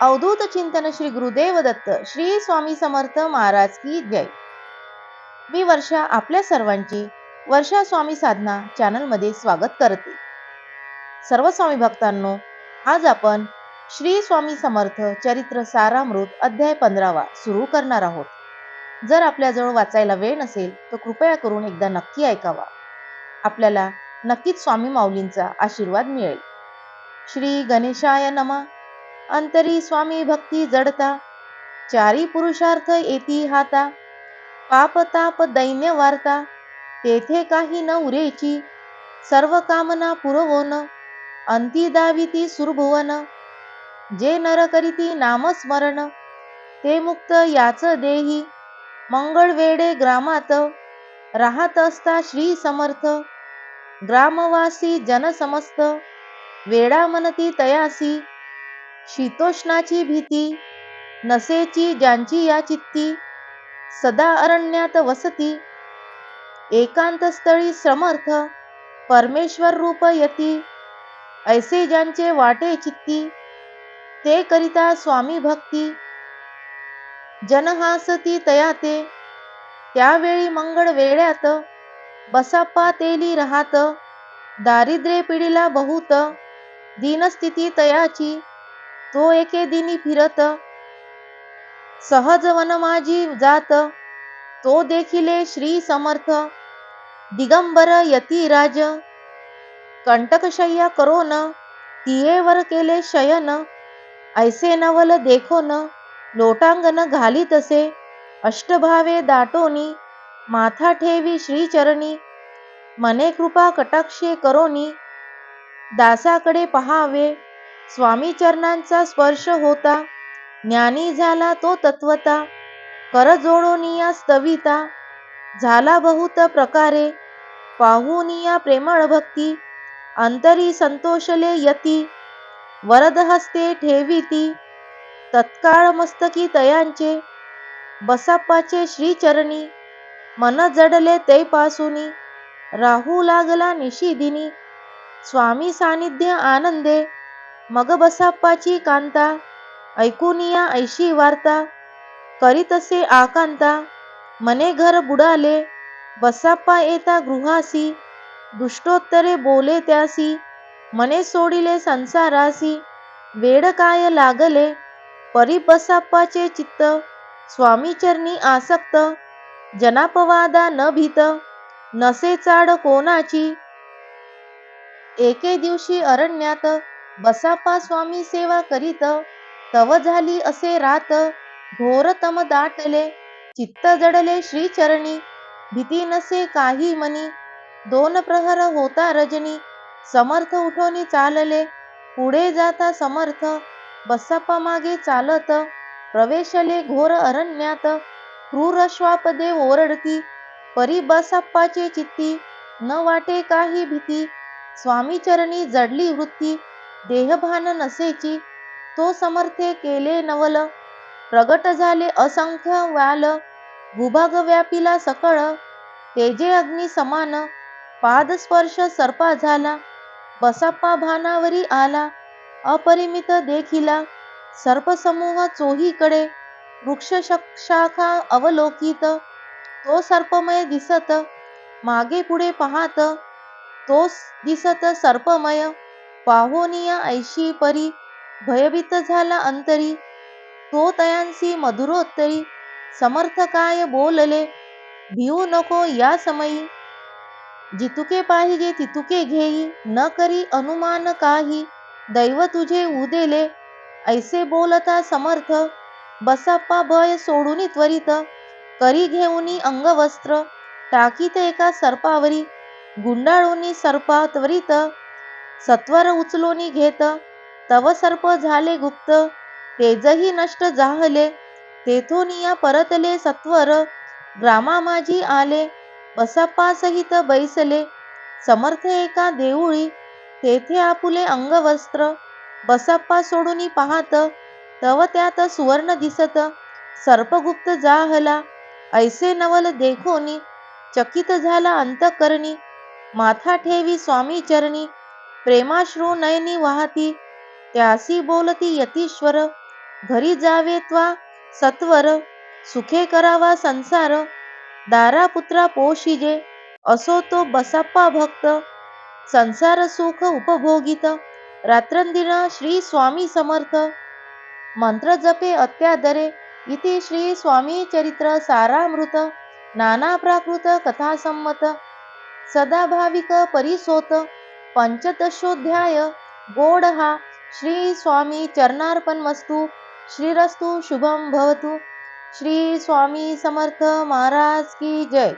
अवधूत चिंतन श्री गुरुदेव दत्त श्री स्वामी समर्थ महाराज की जय. मी वर्षा आपल्या सर्वांची वर्षा स्वामी साधना चॅनलमध्ये स्वागत करते. सर्व स्वामी भक्तांनो आज आपण श्री स्वामी समर्थ चरित्र सारामृत अध्याय पंधरावा सुरू करणार आहोत. जर आपल्याजवळ वाचायला वेळ नसेल तर कृपया करून एकदा नक्की ऐकावा. आपल्याला नक्कीच स्वामी माऊलींचा आशीर्वाद मिळेल. श्री गणेशाय नमः. अंतरी स्वामी भक्ती जडता चारी पुरुषार्थ येती हाता पाप ताप दैन्य वार्ता तेथे काही न उरेची सर्व कामना पुरवोन अंती दाविती सुरभुवन जे नर करीती नामस्मरण ते मुक्त याच देही मंगळ वेडे ग्रामात राहत असता श्री समर्थ ग्रामवासी जनसमस्त वेडा मनती तयासी शीतोष्णाची भीती नसेची ज्यांची या चित्ती सदा अरण्यात वसती. एकांतस्थळी समर्थ परमेश्वर रूप यती. ऐसे ज्यांचे वाटे चित्ती ते करिता स्वामी भक्ती. जनहासती तयाते त्यावेळी मंगळ वेळ्यात बसाप्पा तेली राहत. दारिद्र्य पिढीला बहुत दीनस्थिती तयाची. तो एके दिनी फिरत. सहज वन माझी जात. तो देखिले श्री समर्थ. दिगंबर यती राज. कंटकशय्या करोन. तियेवर केले शयन. ऐसे नवल देखोन. लोटांगण घाली तसे. अष्टभावे दाटोनी. माथा ठेवी श्रीचरणी मने कृपा कटाक्षे करोनी. दासाकडे पहावे. स्वामी चरणांचा स्पर्श होता. ज्ञानी झाला तो तत्वता. करजोडोनिया स्तविता. झाला बहुत प्रकारे. पाहुनिया प्रेमळ भक्ती. अंतरी संतोषले यती. वरद हस्ते ठेविती. तत्काळ मस्तकी तयांचे. बसाप्पाचे श्रीचरणी. मन जडले ते पासुनी. राहू लागला निशिदिनी. स्वामी सानिध्य आनंदे. मग बसाप्पाची कांता ऐकुनिया ऐशी वार्ता करीतसे आकांता मने घर बुडाले बसाप्पा येता गृहासी दुष्टोत्तरे बोले त्यासी मने सोडिले संसारासी वेड काय लागले परी बसाप्पाचे चित्त स्वामीचरणी आसक्त जनापवादा न भीत नसे चाड कोणाची? एके दिवशी अरण्यात बसापा स्वामी सेवा करीत. तव झाली असे रात. घोरतम दाटले. चित्त जडले श्रीचरणी भीती नसे काही मनी. दोन प्रहर होता रजनी. समर्थ उठोनी चालले. पुढे जाता समर्थ. बसाप्पा मागे चालत. प्रवेशले घोर अरण्यात. क्रूर श्वापदे ओरडती. परी बसाप्पाचे चित्ती. न वाटे काही भीती. स्वामी चरणी जडली वृत्ती. देहभान नसेची. तो समर्थे केले नवल. प्रगट झाले असंख्य व्याल. भूभागव्यापीला सकळ. तेजे अग्नी समान. पादस्पर्श सर्पा झाला. बसाप्पा भानावरी आला. अपरिमित देखिला. सर्पसमूह चोहीकडे. वृक्ष शाखा अवलोकित. तो सर्पमय दिसत. मागे पुढे पाहात. तो दिसत सर्पमय. पाहोनिया ऐशी परी. भयभीत झाला अंतरी. तो तयांसी मधुरोत्तरी. समर्थ काय बोलले? भिऊ नको या समयी. जितुके पाहिजे तितुके घेई. न करी अनुमान काही. दैव तुझे उदेले. ऐसे बोलता समर्थ. बसाप्पा भय सोडून त्वरित. करी घेऊनी अंगवस्त्र. टाकीत एका सर्पावरी. गुंडाळूनी सर्पा त्वरित सत्वर उचलोनी घेत. तव सर्प झाले गुप्त. तेजही नष्ट जाहले तेथोनिया परतले सत्वर. ग्रामा माझी आले. बसप्पासहित बैसले. समर्थ एका देऊळी. तेथे आपुले अंगवस्त्र. बसाप्पा सोडून पाहत. तव त्यात सुवर्ण दिसत. सर्पगुप्त जाहला. ऐसे नवल देखोनी. चकित झाला अंतकरणी. माथा ठेवी स्वामी चरणी. प्रेमाश्रू नयनी वाहती. त्यासी बोलती यतीश्वर घरी जावे त्वा सत्वर सुखे करावा संसार दारा पुत्रा पोशिजे असो तो बसप्पा भक्त. संसार सुख उपभोगित रात्रंदिन श्री स्वामी समर्थ. मंत्र जपे अत्यादरे इति श्री स्वामी चरित्र सारामृत. नाना प्राकृत कथा संमत सदा भाविक परिसोत. पंचदशोध्याय गोड हा श्री स्वामी चरणार्पण वस्तू श्रीरस्तु शुभम भवतु। श्री स्वामी समर्थ महाराज की जय।